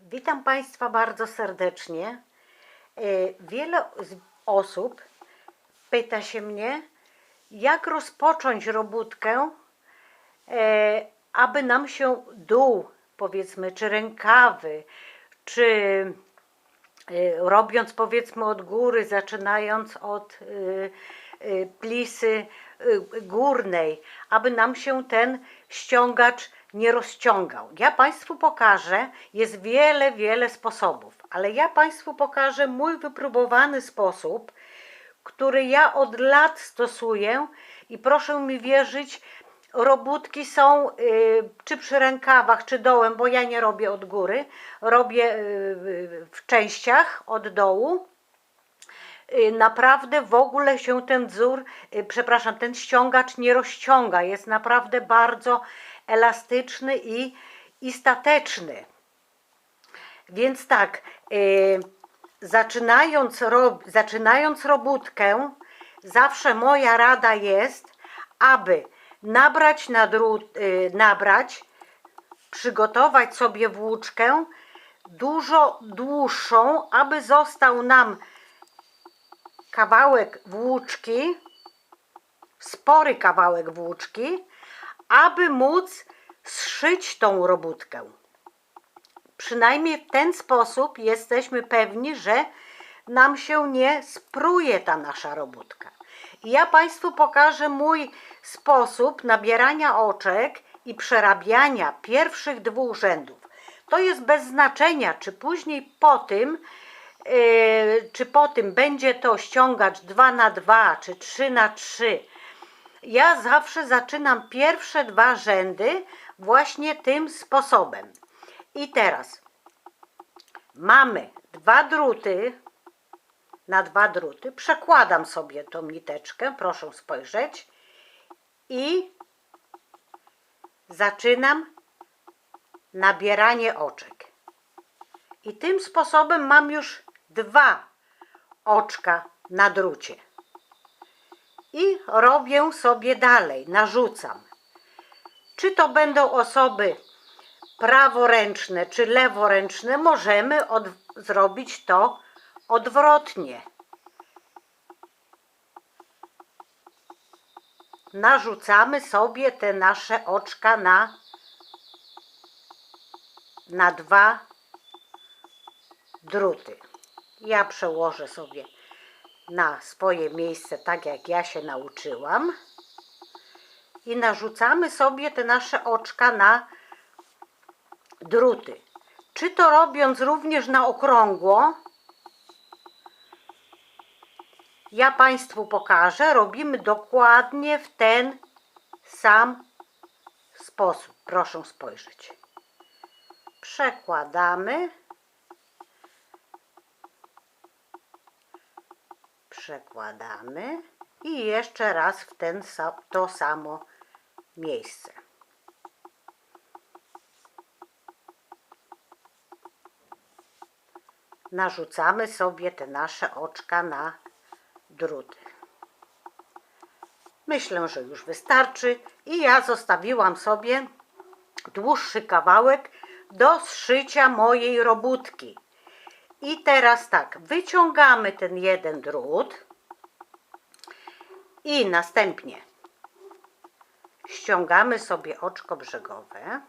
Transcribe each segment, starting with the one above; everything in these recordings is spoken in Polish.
Witam Państwa bardzo serdecznie. E, Wiele osób pyta się mnie, jak rozpocząć robótkę, e, aby nam się dół, powiedzmy, czy rękawy, czy e, robiąc powiedzmy od góry, zaczynając od plisy górnej, aby nam się ten ściągacz nie rozciągał. Ja Państwu pokażę, jest wiele, wiele sposobów, ale ja Państwu pokażę mój wypróbowany sposób, który ja od lat stosuję i proszę mi wierzyć, robótki są y, czy przy rękawach, czy dołem, bo ja nie robię od góry, robię y, w częściach od dołu. Y, Naprawdę w ogóle się ten wzór, y, przepraszam, ten ściągacz nie rozciąga. Jest naprawdę bardzo elastyczny i, i stateczny. Więc tak, y, zaczynając, zaczynając robótkę, zawsze moja rada jest, aby nabrać na drut, y, nabrać, przygotować sobie włóczkę dużo dłuższą, aby został nam kawałek włóczki, spory kawałek włóczki, aby móc zszyć tą robótkę. Przynajmniej w ten sposób jesteśmy pewni, że nam się nie spruje ta nasza robótka. Ja Państwu pokażę mój sposób nabierania oczek i przerabiania pierwszych dwóch rzędów. To jest bez znaczenia, czy później po tym, yy, czy po tym będzie to ściągacz 2 na 2 czy 3 na 3 ja zawsze zaczynam pierwsze dwa rzędy właśnie tym sposobem. I teraz mamy dwa druty na dwa druty. Przekładam sobie tą niteczkę, proszę spojrzeć. I zaczynam nabieranie oczek. I tym sposobem mam już dwa oczka na drucie i robię sobie dalej, narzucam. Czy to będą osoby praworęczne czy leworęczne, możemy od, zrobić to odwrotnie. Narzucamy sobie te nasze oczka na, na dwa druty. Ja przełożę sobie na swoje miejsce, tak jak ja się nauczyłam. I narzucamy sobie te nasze oczka na druty. Czy to robiąc również na okrągło? Ja Państwu pokażę. Robimy dokładnie w ten sam sposób. Proszę spojrzeć. Przekładamy. Przekładamy i jeszcze raz w ten, to samo miejsce. Narzucamy sobie te nasze oczka na druty. Myślę, że już wystarczy i ja zostawiłam sobie dłuższy kawałek do zszycia mojej robótki. I teraz tak, wyciągamy ten jeden drut i następnie ściągamy sobie oczko brzegowe.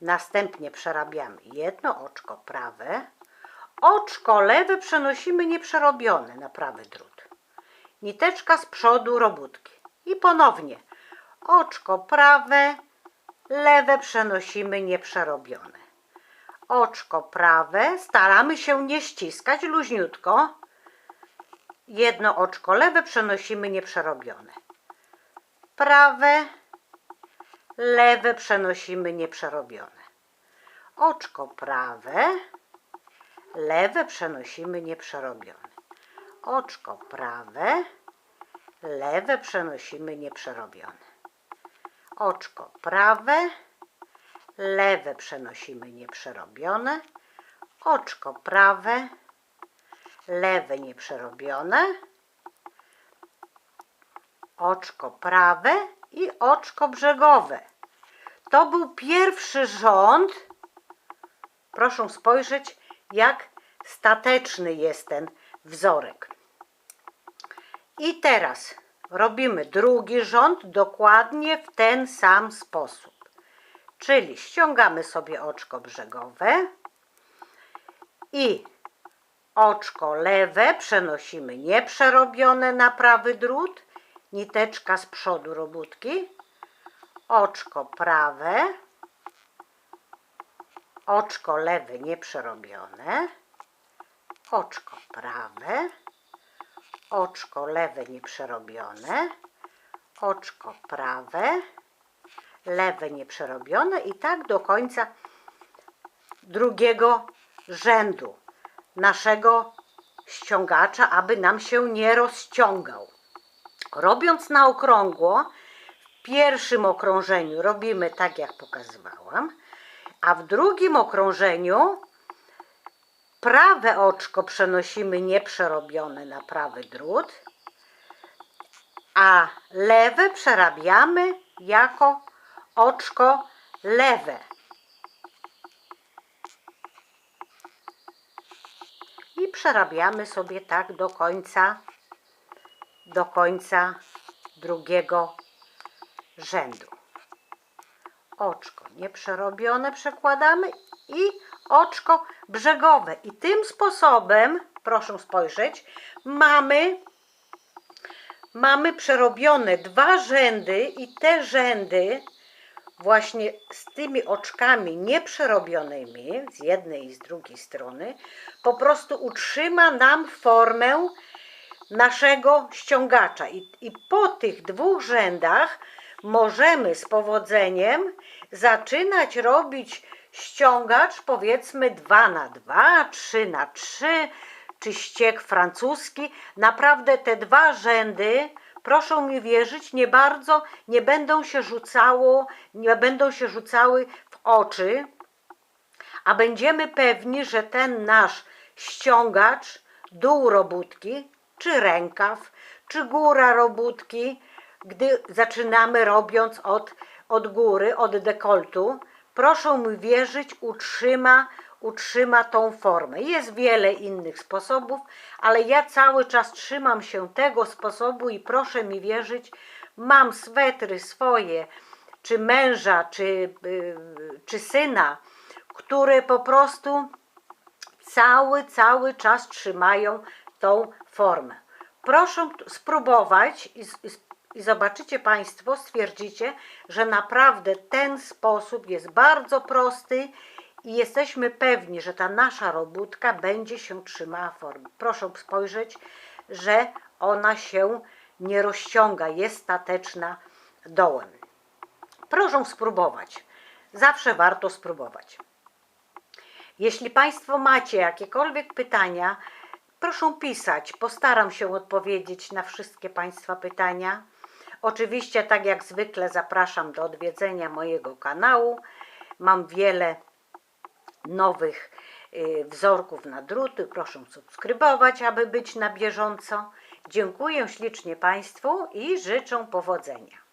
Następnie przerabiamy jedno oczko prawe. Oczko lewe przenosimy nieprzerobione na prawy drut. Niteczka z przodu robótki. I ponownie oczko prawe, lewe przenosimy nieprzerobione oczko prawe, staramy się nie ściskać luźniutko. Jedno oczko lewe przenosimy nieprzerobione. Prawe, lewe przenosimy nieprzerobione. Oczko prawe, lewe przenosimy nieprzerobione. Oczko prawe, lewe przenosimy nieprzerobione. Oczko prawe, lewe przenosimy nieprzerobione, oczko prawe, lewe nieprzerobione, oczko prawe i oczko brzegowe. To był pierwszy rząd Proszę spojrzeć, jak stateczny jest ten wzorek. I teraz robimy drugi rząd dokładnie w ten sam sposób. Czyli ściągamy sobie oczko brzegowe i oczko lewe przenosimy nieprzerobione na prawy drut, niteczka z przodu robótki, oczko prawe, oczko lewe nieprzerobione, oczko prawe, oczko lewe nieprzerobione, oczko prawe, lewe nieprzerobione i tak do końca drugiego rzędu naszego ściągacza, aby nam się nie rozciągał. Robiąc na okrągło, w pierwszym okrążeniu robimy tak, jak pokazywałam, a w drugim okrążeniu prawe oczko przenosimy nieprzerobione na prawy drut, a lewe przerabiamy jako oczko lewe. I przerabiamy sobie tak do końca, do końca drugiego rzędu. Oczko nieprzerobione przekładamy i oczko brzegowe. I tym sposobem, proszę spojrzeć, mamy mamy przerobione dwa rzędy i te rzędy właśnie z tymi oczkami nieprzerobionymi z jednej i z drugiej strony po prostu utrzyma nam formę naszego ściągacza. I, I po tych dwóch rzędach możemy z powodzeniem zaczynać robić ściągacz powiedzmy 2 na 2, 3 na 3 czy ściek francuski. Naprawdę te dwa rzędy, proszę mi wierzyć, nie bardzo nie będą się rzucało, nie będą się rzucały w oczy, a będziemy pewni, że ten nasz ściągacz, dół robótki, czy rękaw, czy góra robótki, gdy zaczynamy robiąc od, od góry, od dekoltu, proszę mi wierzyć, utrzyma, utrzyma tą formę. Jest wiele innych sposobów, ale ja cały czas trzymam się tego sposobu i proszę mi wierzyć, mam swetry swoje, czy męża, czy, yy, czy syna, które po prostu cały, cały czas trzymają tą formę. Proszę spróbować i, i, i zobaczycie Państwo, stwierdzicie, że naprawdę ten sposób jest bardzo prosty i jesteśmy pewni, że ta nasza robótka będzie się trzymała formy. Proszę spojrzeć, że ona się nie rozciąga, jest stateczna dołem. Proszę spróbować. Zawsze warto spróbować. Jeśli Państwo macie jakiekolwiek pytania, proszę pisać. Postaram się odpowiedzieć na wszystkie Państwa pytania. Oczywiście, tak jak zwykle, zapraszam do odwiedzenia mojego kanału. Mam wiele nowych y, wzorków na druty. Proszę subskrybować, aby być na bieżąco. Dziękuję ślicznie Państwu i życzę powodzenia.